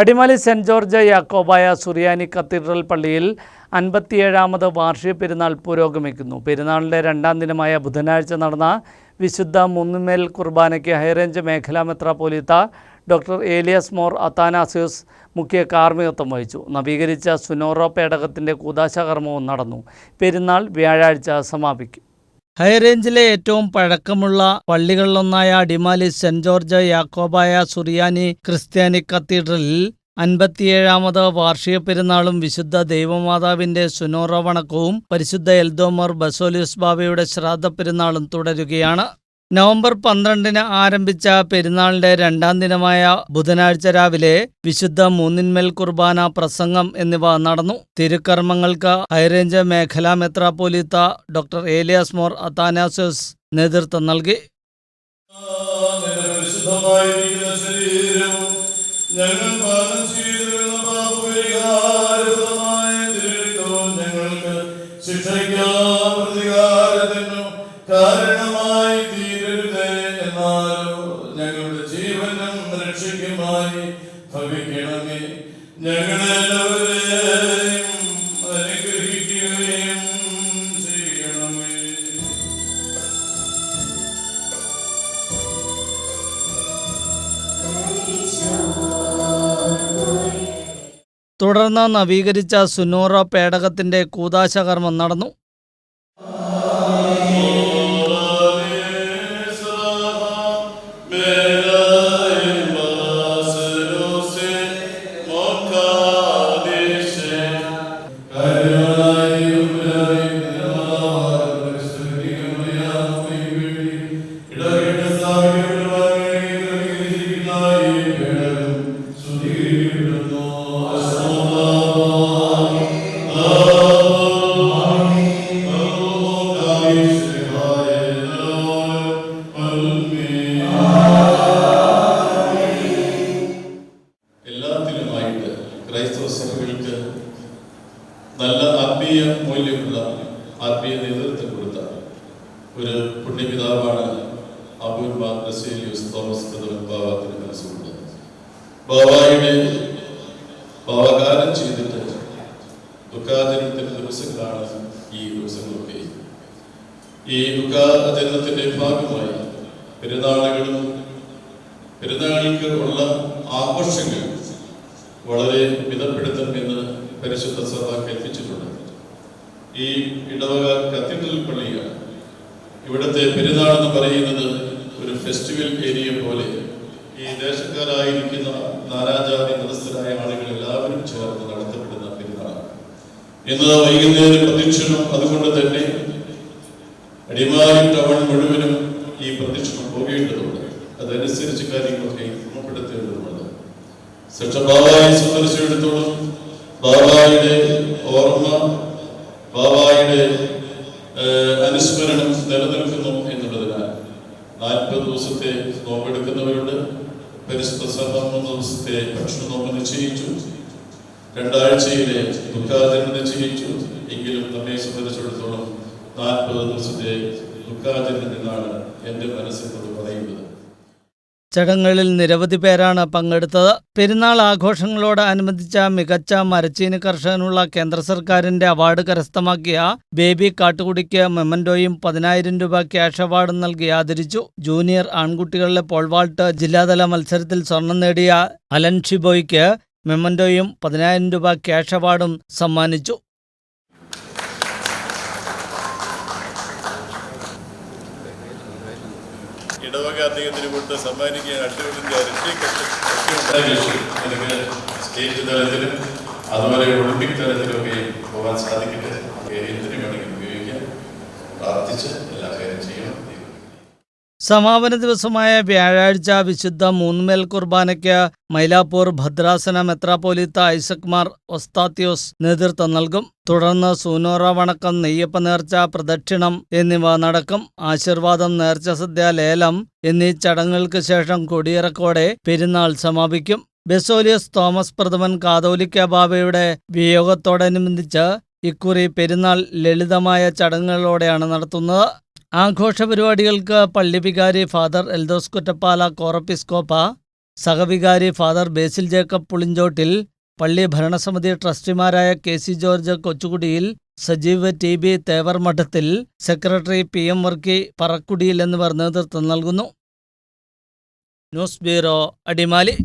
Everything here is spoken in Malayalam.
അടിമാലി സെന്റ് ജോർജ് യാക്കോബായ സുറിയാനി കത്തീഡ്രൽ പള്ളിയിൽ അൻപത്തിയേഴാമത് വാർഷിക പെരുന്നാൾ പുരോഗമിക്കുന്നു. പെരുന്നാളിന്റെ രണ്ടാം ദിനമായ ബുധനാഴ്ച നടന്ന വിശുദ്ധ മുന്നുമേൽ കുർബാനയ്ക്ക് ഹൈറേഞ്ച് മേഖലാ മെത്രാപോലിത്ത ഡോക്ടർ ഏലിയസ് മോർ അത്താനാസ്യൂസ് മുഖ്യ കാർമ്മികത്വം വഹിച്ചു. നവീകരിച്ച സുനോറോ പേടകത്തിന്റെ കൂതാശകർമ്മവും നടന്നു. പെരുന്നാൾ വ്യാഴാഴ്ച സമാപിക്കും. ഹൈറേഞ്ചിലെ ഏറ്റവും പഴക്കമുള്ള പള്ളികളിലൊന്നായ അടിമാലി സെന്റ് ജോർജ് യാക്കോബായ സുറിയാനി ക്രിസ്ത്യാനി കത്തീഡ്രലിൽ അൻപത്തിയേഴാമത് വാർഷിക പെരുന്നാളും വിശുദ്ധ ദൈവമാതാവിന്റെ സുനോറവണക്കവും പരിശുദ്ധ എൽദോമർ ബസോലിയസ് ബാബയുടെ ശ്രാദ്ധ പെരുന്നാളും തുടരുകയാണ്. നവംബർ പന്ത്രണ്ടിന് ആരംഭിച്ച പെരുന്നാളിന്റെ രണ്ടാം ദിനമായ ബുധനാഴ്ച രാവിലെ വിശുദ്ധ മൂന്നിന്മേൽ കുർബാന പ്രസംഗം എന്നിവ നടന്നു. തിരുക്കർമ്മങ്ങൾക്ക് ഹൈറേഞ്ച് മേഖലാ മെത്രാപ്പോലീത്ത ഡോക്ടർ ഏലിയാസ് മോർ അത്താനാസോസ് നേതൃത്വം നൽകി. പരിശുദ്ധമായിരിക്കുന്ന പ്രതികാരത്തിനും ഞങ്ങൾ തുടർന്ന് നവീകരിച്ച സുനോറ പേടകത്തിന്റെ കൂതാശകർമ്മം നടന്നു. ഒരു പുണ്യപിതാവാണ് അബുൽ ബസേലിയോസ് തോമസ് കഥ മനസ്സുണ്ട് ബാബായുടെ ബാബകാരം ചെയ്തിട്ട് ദുഃഖാചരണത്തിന്റെ ദിവസങ്ങളാണ് ഈ ദിവസങ്ങളൊക്കെ. ഈ ദുഃഖാചരണത്തിന്റെ ഭാഗമായി പെരുന്നാളുകളും പെരുന്നാളുകൾക്ക് ഉള്ള ആഘോഷങ്ങൾ വളരെ മിതപ്പെടുത്തണമെന്ന് പരിശുദ്ധ സഭ കൽപ്പിച്ചിട്ടുണ്ട്. ഈ ഇടവക കത്തീഡ്രൽ പള്ളിയാണ്. ഇവിടുത്തെ പെരുന്നാൾ എന്ന് പറയുന്നത് ഒരു ഫെസ്റ്റിവൽ ഏരിയ പോലെ ഈ ദേശക്കാരായിരിക്കുന്ന നാനാജാതി മതസ്ഥരായ ആളുകൾ എല്ലാവരും ചേർന്ന് നടത്തപ്പെടുന്ന പെരുന്നാളാണ്. ഇന്ന് വൈകുന്നേര പ്രദക്ഷിണം അതുകൊണ്ട് തന്നെ അടിമാലി ടൗൺ മുഴുവനും ഈ പ്രദക്ഷിണം പോകേണ്ടതുണ്ട്. അതനുസരിച്ച് കാര്യങ്ങളൊക്കെ ക്രമപ്പെടുത്തേണ്ടതുണ്ട് ശിക്ഷ ബാബായെ സന്ദർശിച്ചിടത്തോളം. ബാബായുടെ ഓർമ്മ ബാബായുടെ അനുസ്മരണം നിലനിൽക്കുന്നു എന്നുള്ളതിനാൽ നാൽപ്പത് ദിവസത്തെ നോമ്പെടുക്കുന്നവരുണ്ട്. പരിശുദ്ധ സഭ മൂന്ന് ദിവസത്തെ ഭക്ഷണ നോമ്പ് നിശ്ചയിച്ചു രണ്ടാഴ്ചയിലെ ദുഃഖാചരണം നിശ്ചയിച്ചു എങ്കിലും നമ്മെ സംബന്ധിച്ചിടത്തോളം നാൽപ്പത് ദിവസത്തെ ദുഃഖാചരണത്തിനാണ് എന്റെ മനസ്സിനോട് പറയുന്നത്. ചടങ്ങുകളിൽ നിരവധി പേരാണ് പങ്കെടുത്തത്. പെരുന്നാൾ ആഘോഷങ്ങളോടനുബന്ധിച്ച മികച്ച മരച്ചീനി കർഷകനുള്ള കേന്ദ്ര സർക്കാരിന്റെ അവാർഡ് കരസ്ഥമാക്കിയ ബേബി കാട്ടുകുടിക്ക് മെമന്റോയും പതിനായിരം രൂപ ക്യാഷ് അവാർഡും നൽകി ആദരിച്ചു. ജൂനിയർ ആൺകുട്ടികളിലെ പോൾവാൾട്ട് ജില്ലാതല മത്സരത്തിൽ സ്വർണം നേടിയ അലൻ ഷിബോയ്ക്ക് മെമന്റോയും പതിനായിരം രൂപ ക്യാഷ് അവാർഡും സമ്മാനിച്ചു. ഇടവക അദ്ദേഹത്തിന് കൊടുത്ത് സമ്മാനിക്കാൻ സ്റ്റേറ്റ് തലത്തിലും അതുപോലെ ഒളിമ്പിക് തലത്തിലൊക്കെ പോകാൻ സാധിക്കട്ടെ. ഉപയോഗിക്കാം. പ്രാർത്ഥിച്ച് എല്ലാ കാര്യം ചെയ്യണം. സമാപന ദിവസമായ വ്യാഴാഴ്ച വിശുദ്ധ മൂന്നുമേൽ കുർബാനയ്ക്ക് മൈലാപ്പൂർ ഭദ്രാസന മെത്രാപ്പോലിത്ത ഐസക്മാർ ഒസ്താത്യോസ് നേതൃത്വം നൽകും. തുടർന്ന് സൂനോറ വണക്കം നെയ്യപ്പ നേർച്ച പ്രദക്ഷിണം എന്നിവ നടക്കും. ആശീർവാദം നേർച്ച സദ്യ ലേലം എന്നീ ചടങ്ങുകൾക്ക് ശേഷം കൊടിയിറക്കോടെ പെരുന്നാൾ സമാപിക്കും. ബെസോലിയസ് തോമസ് പ്രഥമൻ കാതോലിക്ക ബാബയുടെ വിയോഗത്തോടനുബന്ധിച്ച് ഇക്കുറി പെരുന്നാൾ ലളിതമായ ചടങ്ങുകളോടെയാണ് നടത്തുന്നത്. ആഘോഷ പരിപാടികൾക്ക് പള്ളി വികാരി ഫാദർ എൽദോസ് കുറ്റപ്പാല കോറപ്പിസ്കോപ്പ സഹവികാരി ഫാദർ ബേസിൽ ജേക്കബ് പുളിഞ്ചോട്ടിൽ പള്ളി ഭരണസമിതി ട്രസ്റ്റിമാരായ K C George Kochukudiyil Sajeev T B Thevar Madathil secretary P M Varkey Parakkudiyil എന്നിവർ നേതൃത്വം നൽകുന്നു. News bureau Adimali.